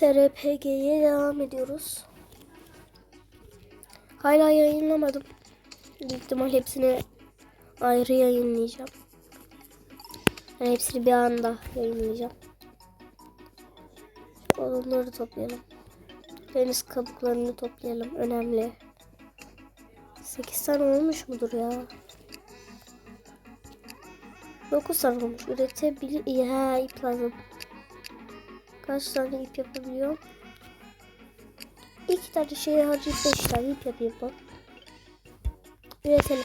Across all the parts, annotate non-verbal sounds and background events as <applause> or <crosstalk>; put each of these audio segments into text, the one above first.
SRPG'ye devam ediyoruz. Hala yayınlamadım. Büyük ihtimal hepsini ayrı yayınlayacağım. Yani hepsini bir anda yayınlayacağım. Onları toplayalım. Deniz kabuklarını toplayalım. Önemli. 8 tane olmuş mudur ya? 9 tane olmuş. Üretebilir. Ya ip lazım. Kaç tane ip yapabiliyorum? İki tane şeye harcayıp 5 tane ip yapayım. Üretelim.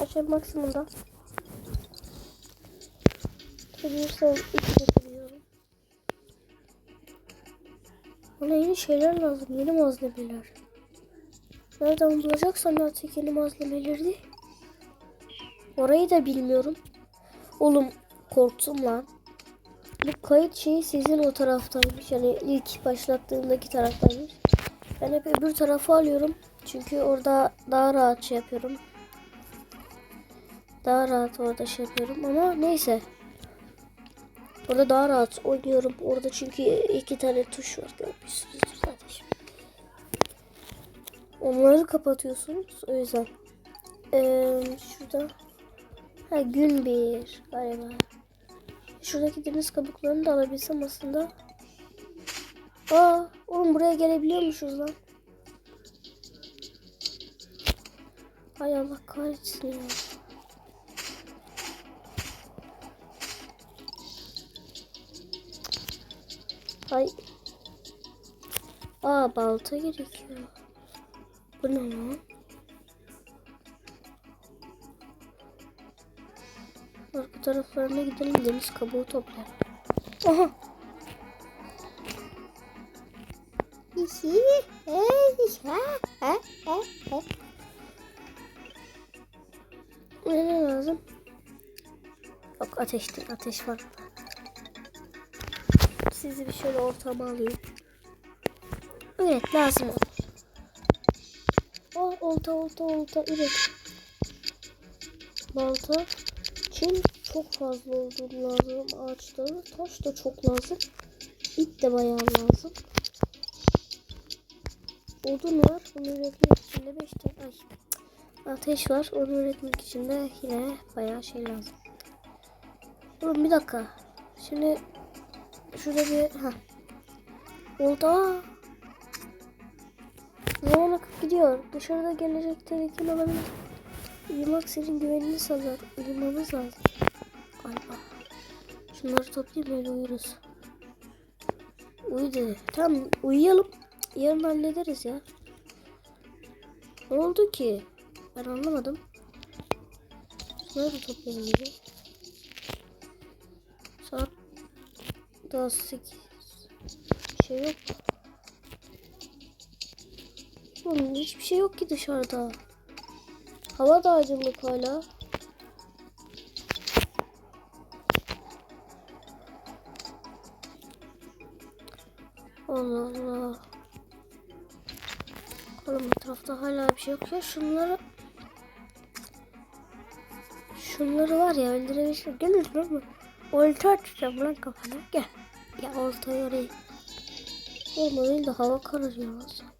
Aşağı maksimumda. Tabiirsem ip yapabiliyorum. Bana yeni şeyler lazım. Yeni malzemeler. Nereden bulacaksam artık yeni malzemeleri. Orayı da bilmiyorum. Oğlum korktum lan. Bu kayıt şeyi sizin o taraftaymış. Yani ilk başlattığımdaki taraftaymış. Ben hep öbür tarafı alıyorum. Çünkü orada daha rahat şey yapıyorum. Daha rahat orada şey yapıyorum ama neyse. Orada daha rahat oynuyorum. Orada çünkü iki tane tuş var şimdi. Onları kapatıyorsunuz o yüzden. Ee, şurada ha gün bir galiba. Şuradaki deniz kabuklarını da alabilsem aslında. Aa, oğlum buraya gelebiliyormuşuz lan. Hay Allah kahretsin ya. Hay. Aa balta gerekiyor. Bu ne lan? Arka taraflarına gidelim deniz kabuğu toplayalım. Aha. Ne ne lazım? Yok ateştir ateş var. Sizi bir şöyle ortama alayım. Evet lazım olta olta olta üret. Balta. Çim çok fazla olduğu lazım ağaçları. Taş da çok lazım. İp de bayağı lazım. Odun var. Bunu üretmek için de 5 tane. Ateş var. Onu üretmek için de yine bayağı şey lazım. Oğlum bir dakika. Şimdi şurada bir ha. Oldu. Akıp gidiyor. Dışarıda gelecek tehlikeli olabilir. Uyumak senin güvenini sağlar. Uyumamız lazım. Galiba. Şunları toplayayım öyle uyuruz. Uyudu. Tamam uyuyalım. Yarın hallederiz ya. Ne oldu ki? Ben anlamadım. Da toplayalım gibi. Saat daha 8 şey yok. Oğlum hiçbir şey yok ki dışarıda. Hava da aydınlık hala. Allah Allah. Oğlum etrafta hala bir şey yok ya. Şunları Şunları var ya öldürebilirsin. Gel öldürme. Olta atacağım lan kafana. Gel. Ya oltayı oraya. Oğlum değil de hava kararıyor sanki.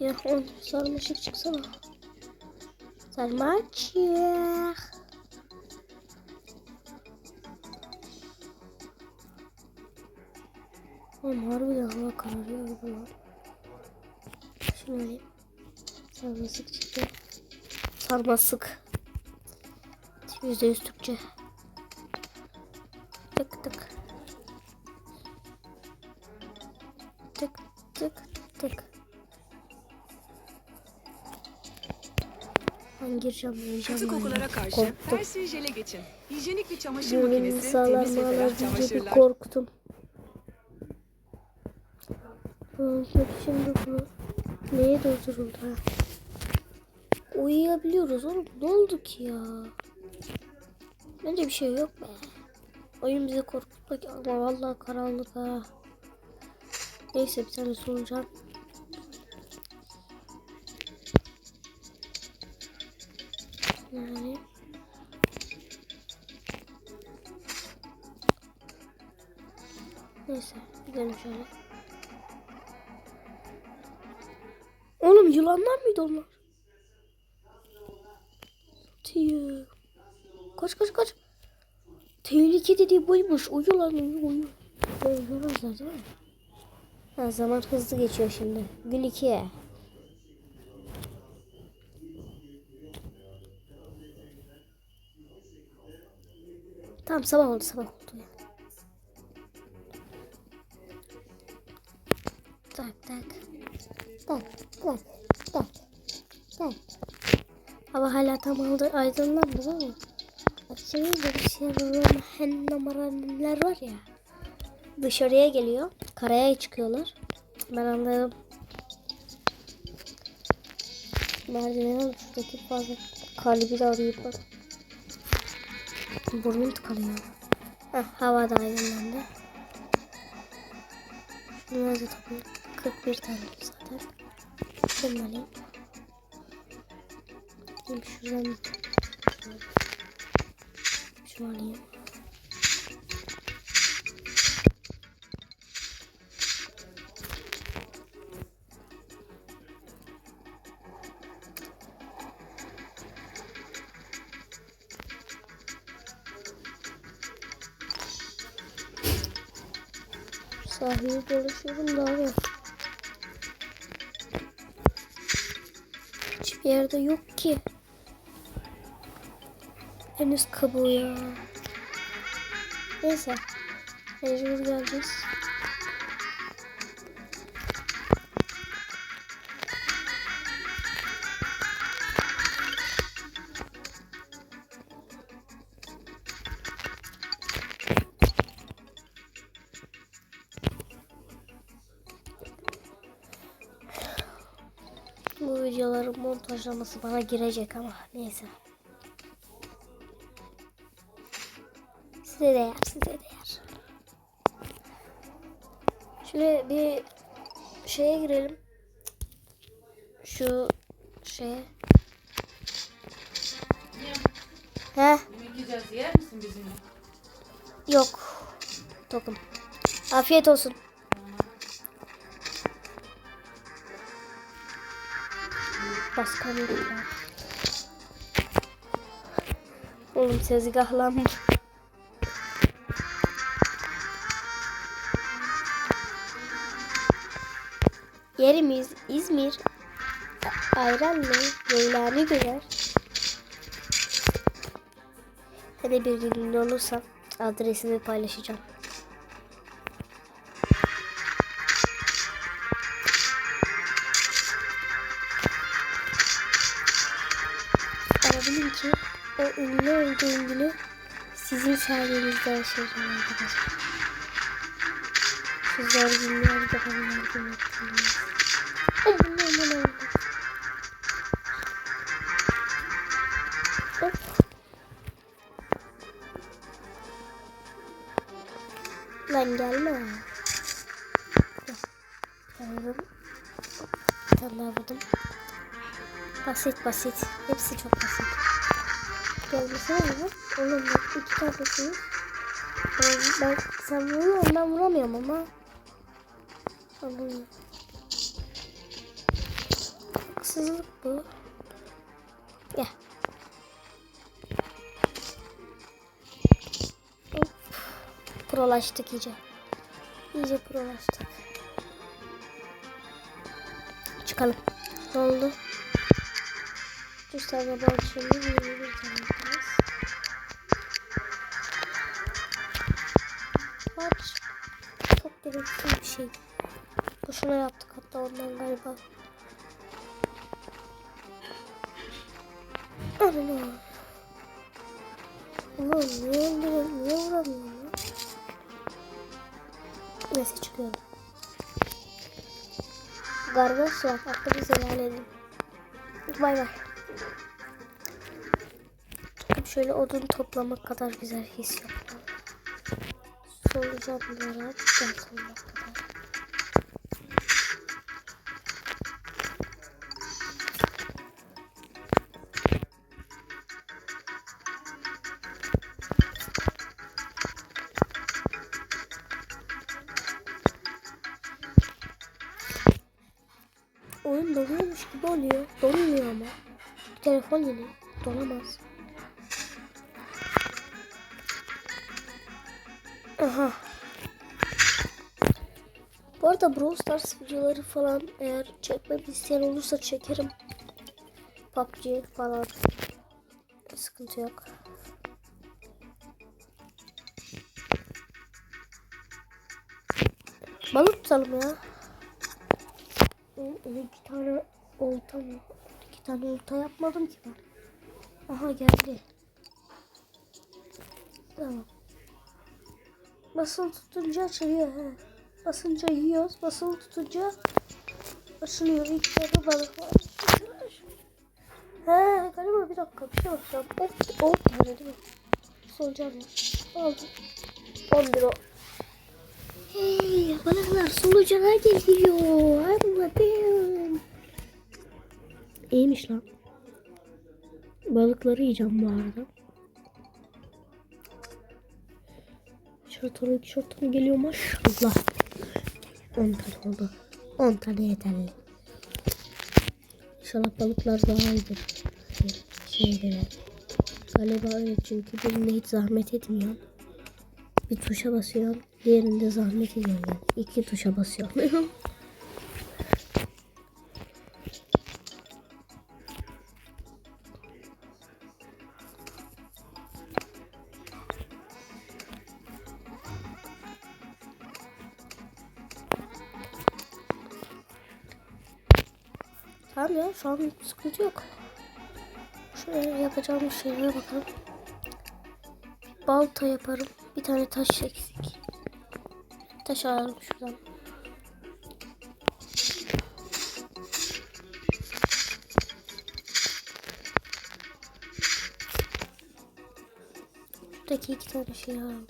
Ya on sarmaşık çıksana. Sarmaşık. Oğlum harbiden hava kararıyor lan. Şunu alayım. Sarmasık çıktı. Sarmasık. Yüzde yüz Türkçe. Tık tık. Tık tık tık. Ben gireceğim, gireceğim. Kötü kokulara karşı Korktum. Persil jele geçin. Hijyenik bir çamaşır Güvenini makinesi, temiz ve ferah diye bir çamaşırlar. korktum. Bak şimdi bunu neye durduruldu ha? Uyuyabiliyoruz oğlum. Ne oldu ki ya? Bence bir şey yok be. Oyun bizi korkutmak ama vallahi karanlık ha. Neyse bir tane soracağım. Alayım. Neyse gidelim şöyle. Oğlum yılanlar mıydı onlar? Tüyü. Kaç kaç kaç. Tehlike dediği buymuş. Uyu lan uyu uyu. Uyuyorlar değil mi? Ha, zaman hızlı geçiyor şimdi. Gün 2'ye. Tamam sabah oldu sabah oldu. Tak tak. Tak tak tak. Tak. Hava hala tam aldı, aydınlandı ama. Şimdi bir şey hem numaralar var ya. Dışarıya geliyor. Karaya çıkıyorlar. Ben anladım. Merdivenin şuradaki fazla kalbi de arayıp bak. Burnum tıkanıyor. Heh, hava da aydınlandı. Şunları da tabii 41 tane zaten. Şunu alayım. Şuradan şunu alayım. Sahili dolaşıyorum da abi. Hiçbir yerde yok ki. Henüz kabuğu ya. Neyse. Mecbur geleceğiz. Montajlaması bana girecek ama neyse. Size değer, size değer. Şöyle bir şeye girelim. Şu şeye. He? Yer misin bizimle? Yok. Tokum. Afiyet olsun. Başka bir var. Oğlum tezgahlanmış. Yerimiz İzmir. Ayranlı, Leyla'lı görer. Hadi bir gün olursam adresimi paylaşacağım. Ki o ünlü olduğum günü sizin sayenizde yaşayacağım arkadaşlar. Şu zor günlerde bana yardım ettiniz. Aman aman aman. Hop. Lan gelme. Tane daha vurdum. Basit basit. Hepsi çok basit. Gelmesene mi? Oğlum bak iki tanesiniz. Ben, ben sen vuruyorsun ben vuramıyorum ama. Anlıyorum. Haksızlık bu. Gel. Hop. Prolaştık iyice. İyice prolaştık. Çıkalım. Ne oldu? 3 tane bal şimdi 21 tane Çok gereksiz bir şey. Boşuna yaptık hatta ondan galiba. Ana. Ulan niye öldürüyorum? Niye vuramıyorum? Neyse çıkıyorum. Garbaş var. Hakkınızı helal edin. Bay bay. Şöyle odun toplamak kadar güzel his yok camları açacağım sonuna kadar. Oyun doluyormuş gibi oluyor. Donmuyor ama. Telefon yine donamaz. Aha. Bu arada Brawl Stars videoları falan eğer çekmemi isteyen olursa çekerim. PUBG falan. Sıkıntı yok. Balık tutalım ya. Oğlum, öyle iki tane olta mı? İki tane olta yapmadım ki ben. Aha geldi. Tamam. Basılı tutunca açılıyor. He. Basınca yiyoruz. Basılı tutunca açılıyor. İlk tane balık var. He galiba bir dakika bir şey bakacağım. Evet, o tane değil mi? Solucan mı? Aldım. 11 o. Hey balıklar solucana geliyor. Anladım. İyiymiş lan. Balıkları yiyeceğim bu arada. Şortonu şortonu geliyor maşallah. 10 tane oldu. 10 tane yeterli. İnşallah balıklar daha iyidir. Şeylere. Galiba öyle çünkü birine hiç zahmet etmiyor. Bir tuşa basıyor. Diğerinde zahmet ediyor yani. İki tuşa basıyor. <laughs> tamam ya şu an sıkıntı yok. Şöyle yapacağım şeylere bakalım. Balta yaparım. Bir tane taş eksik. Taş alalım şuradan. Şuradaki iki tane şey alalım.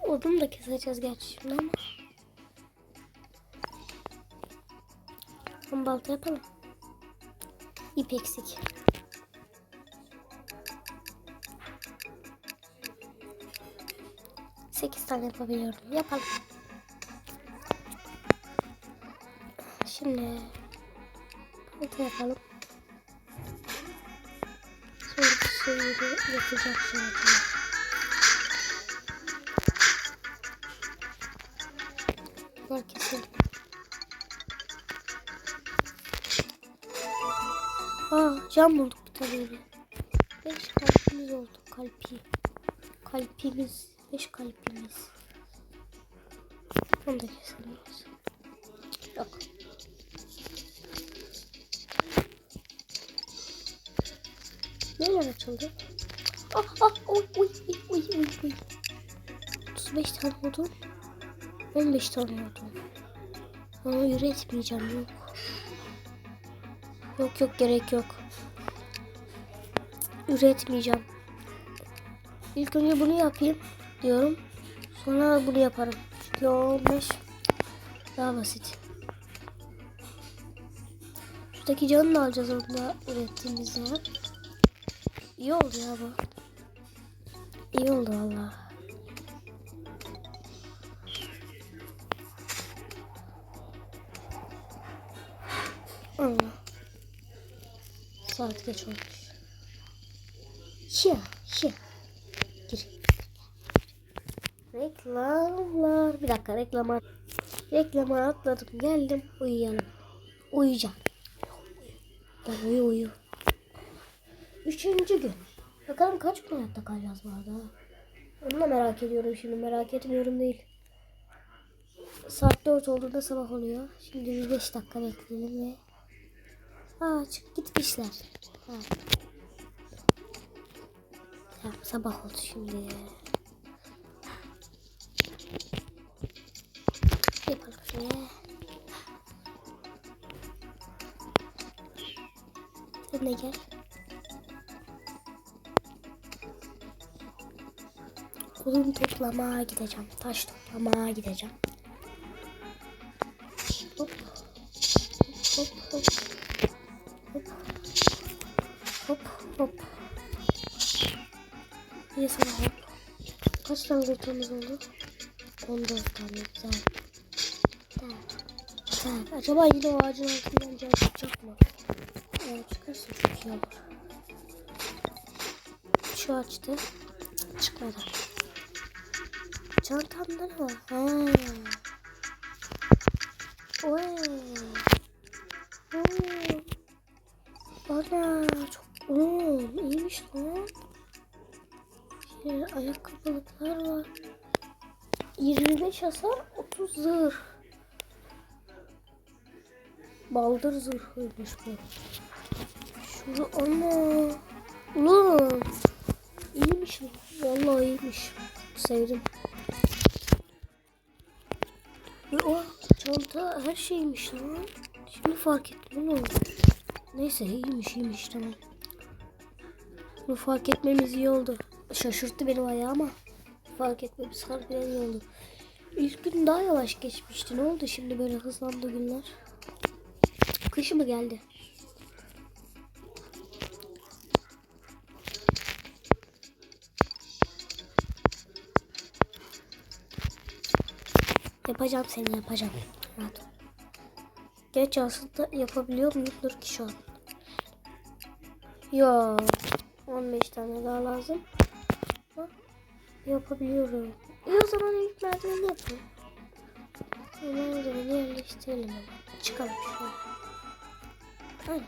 Odunu da keseceğiz gerçi şimdi ama. Tam balta yapalım. İp eksik. Sekiz tane yapabiliyorum. Yapalım. Şimdi balta yapalım. Sonra bir şeyleri yapacak şey yapalım. Cam bulduk bir tane. Beş kalbimiz oldu. Kalpi. Kalpimiz. Beş kalbimiz. Onu da keselim. Yok. Neler açıldı? Ah ah oy oy oy oy oy oy. 35 tane oldu. 15 tane oldu. Onu üretmeyeceğim yok. Yok yok gerek yok. Üretmeyeceğim. İlk önce bunu yapayım diyorum. Sonra bunu yaparım. Çünkü o 15 daha basit. Şuradaki canını da alacağız orada ürettiğimizde. İyi oldu ya bu. İyi oldu valla. Allah. Saat geç olmuş. Şia, şia. Gir. Reklamlar. Bir dakika reklama. Reklama atladım. Geldim. Uyuyalım. Uyuyacağım. Gel uyu uyu. Üçüncü gün. Bakalım kaç gün hayatta kalacağız bu arada. Onu da merak ediyorum şimdi. Merak etmiyorum değil. Saat 4 olduğunda sabah oluyor. Şimdi bir 5 dakika bekleyelim ve... Aa çık gitmişler. Ha. Ya, sabah oldu şimdi. Yapalım şöyle. Sen de gel. Odun toplamaya gideceğim. Taş toplamaya gideceğim. Sana hop. Kaç tane rotamız oldu? 14 tane güzel. Tak. Tak. Acaba yine o ağacın altından can çıkacak mı? Eğer çıkarsa çok iyi olur. Şu açtı. Çıkmadı. Çantamda ne var? Ha. Oy. Oo. Ana çok Oo, iyiymiş lan. Şey, ayakkabılıklar var. 25 hasar 30 zırh. Baldır zırhıymış bu. Şunu ana. Ulan. İyiymiş bu. Vallahi iyiymiş. Sevdim. Ve o çanta her şeymiş lan. Şimdi fark ettim ne oldu? Neyse iyiymiş iyiymiş tamam. Bunu fark etmemiz iyi oldu. Şaşırttı beni bayağı ama fark etmemiz harbiden iyi oldu. İlk gün daha yavaş geçmişti. Ne oldu şimdi böyle hızlandı günler? Kış mı geldi? Yapacağım seni yapacağım. Rahat ol. Geç aslında yapabiliyor muyumdur ki şu an? Yo. 15 tane daha lazım. Yapabiliyorum. İyi o zaman ilk merdiveni yapayım. Merdiveni yerleştirelim hemen. Çıkalım şöyle. Aynen.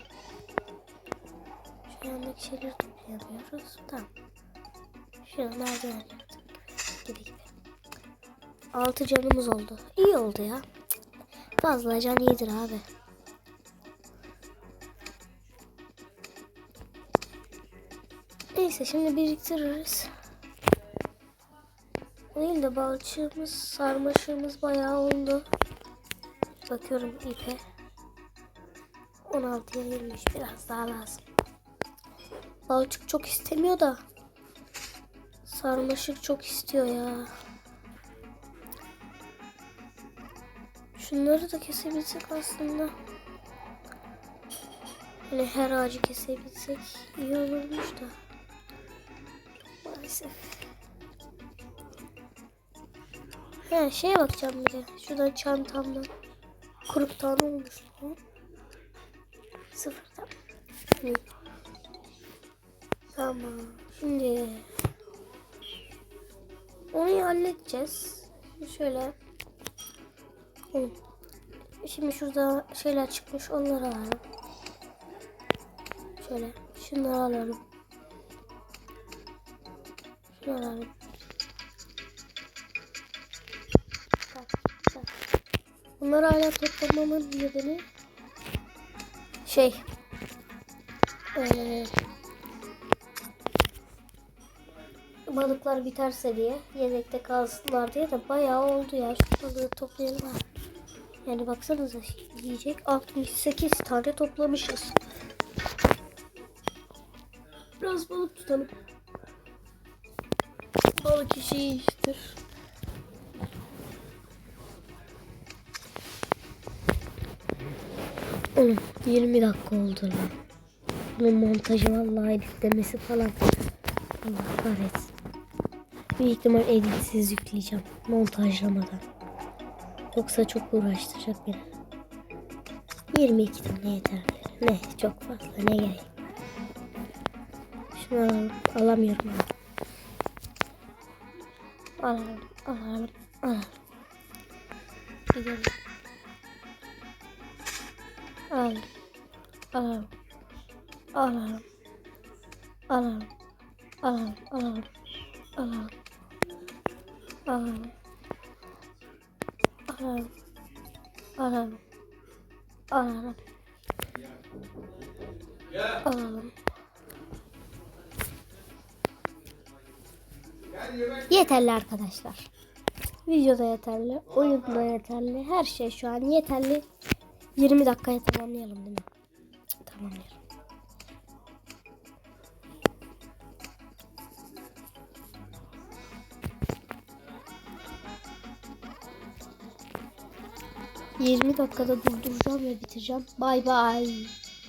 Şu yandaki şeyleri toplayamıyoruz. Tamam. Şöyle merdiven yaptık gibi gibi. 6 canımız oldu. İyi oldu ya. Fazla can iyidir abi. Neyse şimdi biriktiririz. Değil de balçığımız, sarmaşığımız bayağı oldu. Bakıyorum ipe. 16'ya girmiş biraz daha lazım. Balçık çok istemiyor da. Sarmaşık çok istiyor ya. Şunları da kesebilsek aslında. Hani her ağacı kesebilsek iyi olurmuş da. Maalesef. He şeye bakacağım bir de. Şuradan çantamdan. Kurup tane olmuş. Sıfırdan. Tamam. Şimdi onu halledeceğiz. Şöyle. Şimdi şurada şeyler çıkmış onları alalım. Şöyle şunları alalım. Şunları alalım. Bunları hala toplamamın nedeni şey eee balıklar biterse diye yedekte kalsınlar diye de bayağı oldu ya. Şu balığı toplayalım ha. Yani baksanıza yiyecek 68 tane toplamışız. Biraz balık tutalım. Balık işi iştir. Oğlum 20 dakika oldu lan. Bunun montajı vallahi editlemesi falan. Allah kahretsin. Büyük ihtimal editsiz yükleyeceğim. Montajlamadan. Yoksa çok uğraştıracak beni. 22 tane yeterli. Ne çok fazla ne gerek. Şunu alalım. Alamıyorum abi. Alalım. Alalım. Alalım. Gidelim. Alalım. Alalım. Alalım. Alalım. Alalım. Alalım. Alalım. Alalım. Alalım. Alalım. Alalım. Alalım. Yeterli arkadaşlar. Videoda yeterli. Oyunda yeterli. Her şey şu an yeterli. 20 dakikaya tamamlayalım değil mi? Tamamlayalım. Yirmi dakikada durduracağım ve bitireceğim. Bay bay.